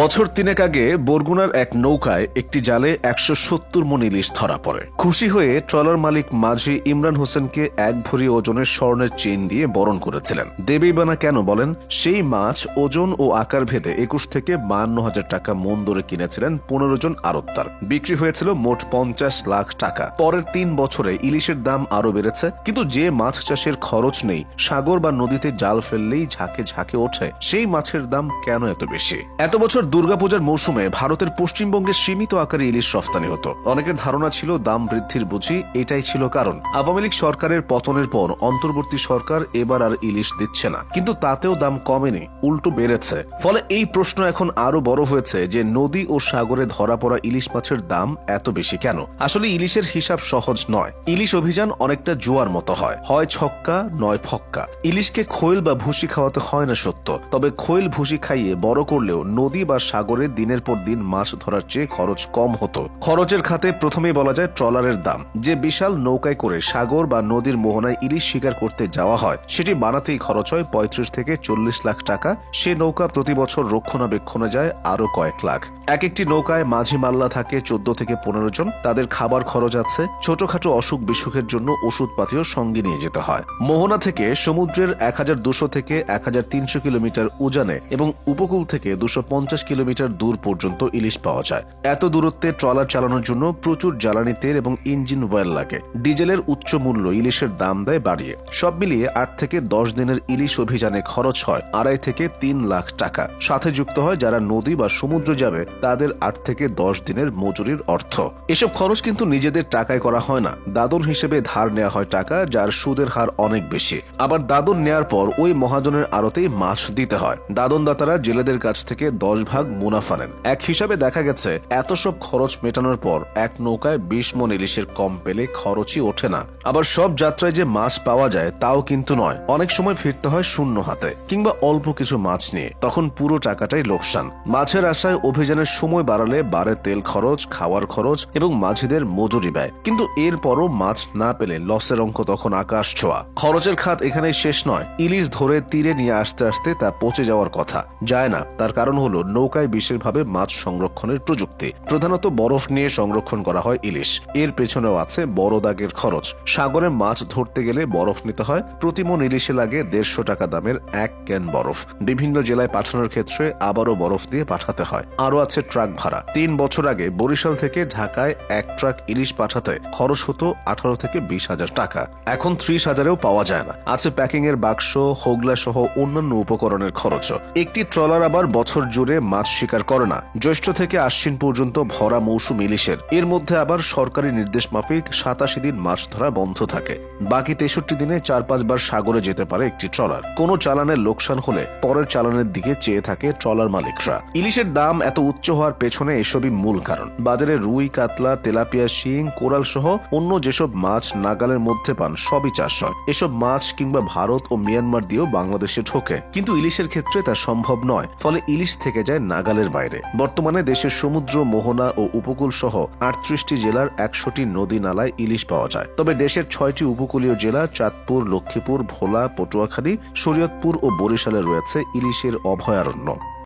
বছর তিনেক আগে বরগুনার এক নৌকায় একটি জালে একশো সত্তর মন ইলিশ ধরা পড়ে। খুশি হয়ে ট্রলার মালিক মাঝি ইমরান হোসেনকে এক ভরি ওজনের স্বর্ণের চেইন দিয়ে বরণ করেছিলেন। দেবেই বানা কেন বলেন, সেই মাছ ওজন ও আকার ভেদে একুশ থেকে বান্ন হাজার টাকা মন দরে কিনেছিলেন পনেরো জন আড়তদার বিক্রি হয়েছিল মোট পঞ্চাশ লাখ টাকা। পরের তিন বছরে ইলিশের দাম আরও বেড়েছে, কিন্তু যে মাছ চাষের খরচ নেই, সাগর বা নদীতে জাল ফেললেই ঝাঁকে ঝাঁকে ওঠে, সেই মাছের দাম কেন এত বেশি? এত বছর দুর্গাপূজার মৌসুমে ভারতের পশ্চিমবঙ্গে সীমিত আকারে ইলিশ রফতানি হতো। অনেকের ধারণা ছিল দাম বৃদ্ধির বুঝি, এটাই ছিল কারণ। আওয়ামী লীগ সরকারের পতনের পর অন্তর্বর্তী সরকার এবার আর ইলিশ দিচ্ছে না। কিন্তু তাতেও দাম কমেনি, উল্টো বেড়েছে। ফলে এই প্রশ্ন এখন আরও বড় হয়েছে যে নদী ও সাগরে ধরা পড়া ইলিশ মাছের দাম এত বেশি কেন? আসলে ইলিশের হিসাব সহজ নয়। ইলিশ অভিযান অনেকটা জুয়ার মতো হয়। হয় ছক্কা, নয় ফক্কা। ইলিশকে খৈল বা ভুসি খাওয়াতে হয় না সত্য। তবে খৈল ভুসি খাইয়ে বড় করলেও নদী বা সাগরে দিনের পর দিন মাছ ধরার চেয়ে খরচ কম হতো। খরচের খাতে প্রথমেই বলা যায় ট্রলারের দাম। যে বিশাল নৌকায় করে সাগর বা নদীর মোহনায় ইলিশ শিকার করতে যাওয়া হয়, সেটি বানাতেই খরচ হয় পঁয়ত্রিশ থেকে চল্লিশ লাখ টাকা। সে নৌকা প্রতি বছর রক্ষণাবেক্ষণে যায় আরও কয়েক লাখ। এক একটি নৌকায় মাঝি মাল্লা থাকে চোদ্দ থেকে পনেরো জন। তাদের খাবার খরচ আছে। ছোটখাটো অসুখ বিসুখের জন্য ওষুধপাতিও সঙ্গে নিয়ে যেতে হয়। মোহনা থেকে সমুদ্রের এক হাজার দুশো থেকে এক হাজার তিনশো কিলোমিটার উজানে এবং উপকূল থেকে দুশো পঞ্চাশ কিলোমিটার দূর পর্যন্ত ইলিশ পাওয়া যায়। এত দূরত্বে ট্রলার চালানোর জন্য প্রচুর জ্বালানি তেল এবং ইঞ্জিন ওয়েল লাগে। ডিজেলের উচ্চ মূল্য ইলিশের দাম দেয় বাড়িয়ে। সব মিলিয়ে আট থেকে দশ দিনের ইলিশ অভিযানে খরচ হয় আড়াই থেকে তিন লাখ টাকা। সাথে যুক্ত হয় যারা নদী বা সমুদ্র যাবে, তাদের আট থেকে দশ দিনের মজুরির অর্থ। এসব খরচ কিন্তু নিজেদের টাকায় করা হয় না। দাদন হিসেবে ধার নেওয়া হয় টাকা, যার সুদের হার অনেক বেশি। আবার দাদন নেয়ার পর ওই মহাজনের আড়তেই মাছ দিতে হয়। দাদন দাতারা জেলেদের কাছ থেকে দশ ভাগ মুনাফা নেন। এক হিসাবে দেখা গেছে, এত সব খরচ মেটানোর পর এক নৌকায় বিশ মন ইলিশের কম পেলে খরচই ওঠে না। আবার সব যাত্রায় যে মাছ পাওয়া যায়, তাও কিন্তু নয়। অনেক সময় ফিরতে হয় শূন্য হাতে, কিংবা অল্প কিছু মাছ নিয়ে। তখন পুরো টাকাটাই লোকসান। মাছের আশায় অভিযানের সময় বাড়ালে বাড়ে তেল খরচ, খাওয়ার খরচ এবং মাঝিদের মজুরি ব্যয়। কিন্তু এরপরও মাছ না পেলে লসের অঙ্ক তখন আকাশ ছোঁয়া। খরচের খাত এখানেই শেষ নয়। ইলিশ ধরে তীরে নিয়ে আসতে আসতে তা পচে যাওয়ার কথা। যায় না। তার কারণ হলো নৌকায় বিশেষভাবে মাছ সংরক্ষণের প্রযুক্তি। প্রধানত বরফ নিয়ে সংরক্ষণ করা হয় ইলিশ। এর পেছনেও আছে বড় দাগের খরচ। সাগরে মাছ ধরতে গেলে বরফ নিতে হয়। প্রতিমন ইলিশে লাগে দেড়শো টাকা দামের এক ক্যান বরফ। বিভিন্ন জেলায় পাঠানোর ক্ষেত্রে আবারও বরফ দিয়ে পাঠাতে হয়। আরও আছে ট্রাক ভাড়া। তিন বছর আগে বরিশাল থেকে ঢাকায় এক ট্রাক ইলিশ পাঠাতে খরচ হতো আঠারো থেকে বিশ হাজার টাকা। এখন ত্রিশ হাজারেও পাওয়া যায় না। আছে প্যাকিং এর বাক্স হোগলা সহ অন্যান্য উপকরণের খরচও। একটি ট্রলার আবার বছর জুড়ে মাছ শিকার করে না। জ্যৈষ্ঠ থেকে আশ্বিন পর্যন্ত ভরা মৌসুম ইলিশের। এর মধ্যে আবার সরকারি নির্দেশ মাফিক সাতাশি দিন মাছ ধরা বন্ধ থাকে। বাকি তেষট্টি দিনে চার পাঁচবার সাগরে যেতে পারে একটি ট্রলার। কোনো চালানের লোকসান হলে পরের চালানের দিকে চেয়ে থাকে ট্রলার মালিকরা। ইলিশের দাম এত উচ্চ হওয়ার পেছনে এসবই মূল কারণ। বাজারে রুই, কাতলা, তেলাপিয়া, শিং, কোরাল সহ অন্য যেসব মাছ নাগালের মধ্যে পান, সবই চাষ হয়। এসব মাছ কিংবা ভারত ও মিয়ানমার দিয়েও বাংলাদেশে ঢোকে। কিন্তু ইলিশের ক্ষেত্রে তা সম্ভব নয়। ফলে ইলিশ থেকে যায় নাগালের বাইরে। বর্তমানে দেশের সমুদ্র, মোহনা ও উপকূল সহ আটত্রিশটি জেলার একশোটি নদী নালায় ইলিশ পাওয়া যায়। তবে দেশের ছয়টি উপকূলীয় জেলা চাঁদপুর, লক্ষ্মীপুর, ভোলা, পটুয়াখালী, শরীয়তপুর ও বরিশালে রয়েছে ইলিশের অভয়ারণ্য।